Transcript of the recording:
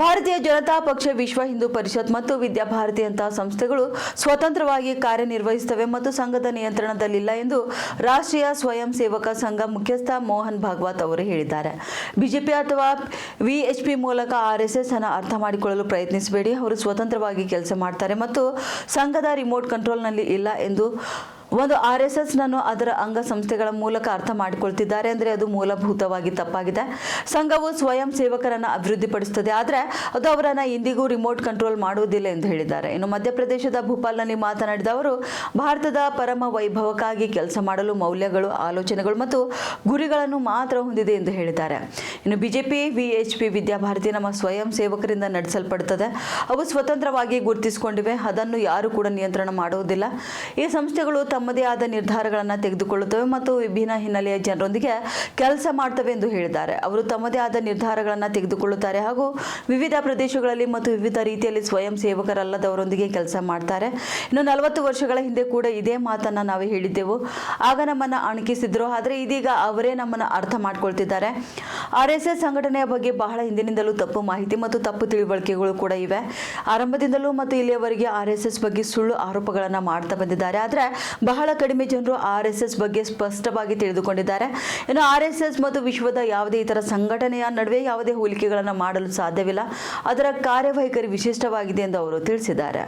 ಭಾರತೀಯ ಜನತಾ ಪಕ್ಷ, ವಿಶ್ವ ಹಿಂದೂ ಪರಿಷತ್ ಮತ್ತು ವಿದ್ಯಾಭಾರತಿಯಂತಹ ಸಂಸ್ಥೆಗಳು ಸ್ವತಂತ್ರವಾಗಿ ಕಾರ್ಯನಿರ್ವಹಿಸುತ್ತವೆ ಮತ್ತು ಸಂಘದ ನಿಯಂತ್ರಣದಲ್ಲಿಲ್ಲ ಎಂದು ರಾಷ್ಟ್ರೀಯ ಸ್ವಯಂ ಸೇವಕ ಸಂಘ ಮುಖ್ಯಸ್ಥ ಮೋಹನ್ ಭಾಗವತ್ ಅವರು ಹೇಳಿದ್ದಾರೆ. ಬಿಜೆಪಿ ಅಥವಾ ವಿಎಚ್ಪಿ ಮೂಲಕ ಆರ್ಎಸ್ಎಸ್ ಅನ್ನು ಅರ್ಥ ಮಾಡಿಕೊಳ್ಳಲು ಪ್ರಯತ್ನಿಸಬೇಡಿ. ಅವರು ಸ್ವತಂತ್ರವಾಗಿ ಕೆಲಸ ಮಾಡ್ತಾರೆ ಮತ್ತು ಸಂಘದ ರಿಮೋಟ್ ಕಂಟ್ರೋಲ್ನಲ್ಲಿ ಇಲ್ಲ ಎಂದು ಒಂದು ಆರ್ ಎಸ್ ಎಸ್ನನ್ನು ಅದರ ಸಂಸ್ಥೆಗಳ ಮೂಲಕ ಅರ್ಥ ಮಾಡಿಕೊಳ್ತಿದ್ದಾರೆ ಅಂದರೆ ಅದು ಮೂಲಭೂತವಾಗಿ ತಪ್ಪಾಗಿದೆ. ಸಂಘವು ಸ್ವಯಂ ಸೇವಕರನ್ನು ಅಭಿವೃದ್ಧಿಪಡಿಸುತ್ತದೆ. ಆದರೆ ಅದು ಅವರನ್ನು ಇಂದಿಗೂ ರಿಮೋಟ್ ಕಂಟ್ರೋಲ್ ಮಾಡುವುದಿಲ್ಲ ಎಂದು ಹೇಳಿದ್ದಾರೆ. ಇನ್ನು ಮಧ್ಯಪ್ರದೇಶದ ಭೂಪಾಲ್ನಲ್ಲಿ ಮಾತನಾಡಿದ ಅವರು, ಭಾರತದ ಪರಮ ವೈಭವಕ್ಕಾಗಿ ಕೆಲಸ ಮಾಡಲು ಮೌಲ್ಯಗಳು, ಆಲೋಚನೆಗಳು ಮತ್ತು ಗುರಿಗಳನ್ನು ಮಾತ್ರ ಹೊಂದಿದೆ ಎಂದು ಹೇಳಿದ್ದಾರೆ. ಇನ್ನು ಬಿಜೆಪಿ, ವಿಎಚ್ಪಿ ವಿದ್ಯಾಭಾರತಿ ನಮ್ಮ ಸ್ವಯಂ ಸೇವಕರಿಂದ ನಡೆಸಲ್ಪಡುತ್ತದೆ ಅವು ಸ್ವತಂತ್ರವಾಗಿ ಗುರುತಿಸಿಕೊಂಡಿವೆ. ಅದನ್ನು ಯಾರು ಕೂಡ ನಿಯಂತ್ರಣ ಮಾಡುವುದಿಲ್ಲ. ಈ ಸಂಸ್ಥೆಗಳು ತಮ್ಮದೇ ಆದ ನಿರ್ಧಾರಗಳನ್ನು ತೆಗೆದುಕೊಳ್ಳುತ್ತವೆ ಮತ್ತು ವಿಭಿನ್ನ ಹಿನ್ನೆಲೆಯ ಜನರೊಂದಿಗೆ ಕೆಲಸ ಮಾಡ್ತವೆ ಎಂದು ಹೇಳಿದ್ದಾರೆ. ಅವರು ತಮ್ಮದೇ ಆದ ನಿರ್ಧಾರಗಳನ್ನು ತೆಗೆದುಕೊಳ್ಳುತ್ತಾರೆ ಹಾಗೂ ವಿವಿಧ ಪ್ರದೇಶಗಳಲ್ಲಿ ಮತ್ತು ವಿವಿಧ ರೀತಿಯಲ್ಲಿ ಸ್ವಯಂ ಸೇವಕರಲ್ಲದವರೊಂದಿಗೆ ಕೆಲಸ ಮಾಡ್ತಾರೆ. ಇನ್ನು ನಲವತ್ತು ವರ್ಷಗಳ ಹಿಂದೆ ಕೂಡ ಇದೇ ಮಾತನ್ನು ನಾವು ಹೇಳಿದ್ದೆವು. ಆಗ ನಮ್ಮನ್ನು ಅಣಕಿಸಿದ್ರು. ಆದರೆ ಇದೀಗ ಅವರೇ ನಮ್ಮನ್ನು ಅರ್ಥ ಮಾಡ್ಕೊಳ್ತಿದ್ದಾರೆ. ಆರ್ ಎಸ್ ಎಸ್ ಸಂಘಟನೆಯ ಬಗ್ಗೆ ಬಹಳ ಹಿಂದಿನಿಂದಲೂ ತಪ್ಪು ಮಾಹಿತಿ ಮತ್ತು ತಪ್ಪು ತಿಳುವಳಿಕೆಗಳು ಕೂಡ ಇವೆ. ಆರಂಭದಿಂದಲೂ ಮತ್ತು ಇಲ್ಲಿಯವರೆಗೆ ಆರ್ ಎಸ್ ಎಸ್ ಬಗ್ಗೆ ಸುಳ್ಳು ಆರೋಪಗಳನ್ನು ಮಾಡ್ತಾ ಬಂದಿದ್ದಾರೆ. ಆದರೆ ಬಹಳ ಕಡಿಮೆ ಜನರು ಆರ್ ಎಸ್ ಎಸ್ ಬಗ್ಗೆ ಸ್ಪಷ್ಟವಾಗಿ ತಿಳಿದುಕೊಂಡಿದ್ದಾರೆ. ಇನ್ನು ಆರ್ ಎಸ್ ಎಸ್ ಮತ್ತು ವಿಶ್ವದ ಯಾವುದೇ ಇತರ ಸಂಘಟನೆಯ ನಡುವೆ ಯಾವುದೇ ಹೋಲಿಕೆಗಳನ್ನು ಮಾಡಲು ಸಾಧ್ಯವಿಲ್ಲ. ಅದರ ಕಾರ್ಯವೈಖರಿ ವಿಶಿಷ್ಟವಾಗಿದೆ ಎಂದು ಅವರು ತಿಳಿಸಿದ್ದಾರೆ.